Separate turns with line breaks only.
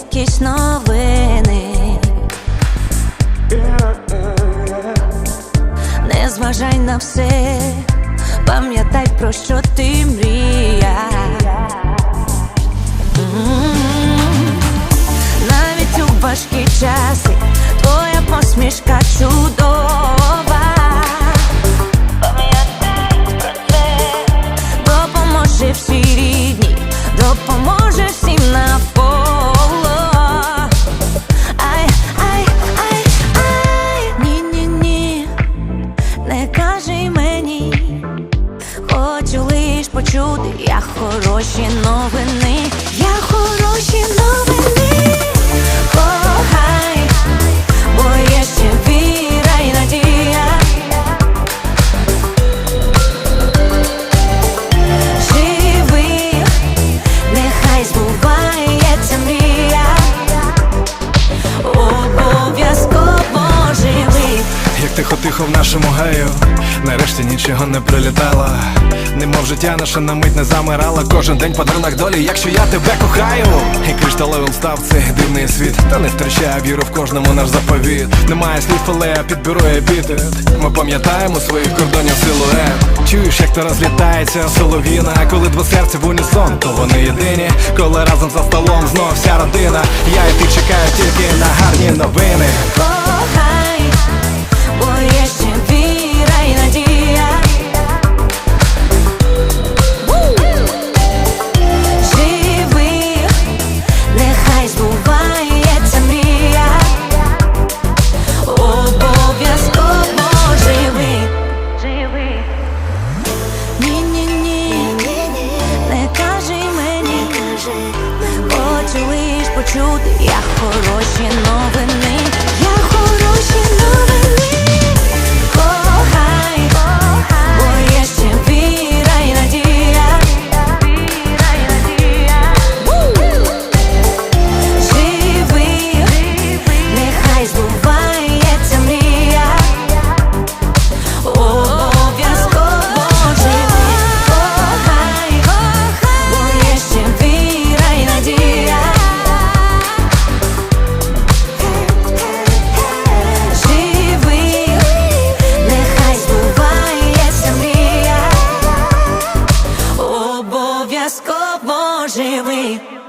якісь новини. Не зважай на все, пам'ятай про що ти мріяв. Навіть у важкі часи твоя посмішка чудова. Пам'ятай про це, допоможе всі не мені, хочу лиш почути, я хороші новини,
Як тихо-тихо в нашому гаю, нарешті нічого не прилітало. Немов життя наше на мить не замирало. Кожен день подарунок долі, якщо я тебе кохаю. І кришталевим став цей дивний світ. Та не втрачаю віру в кожному наш заповіт. Немає слів, але я підберу епітет. Ми пам'ятаємо своїх кордонів силует. Чуєш, як то розлітається солов'їна, коли два серця в унісон, то вони єдині. Коли разом за столом знов вся родина. Я і ти чекаю тільки на гарні новини.
Хочу я хороші новини, я хороші новини. j'ai, oui.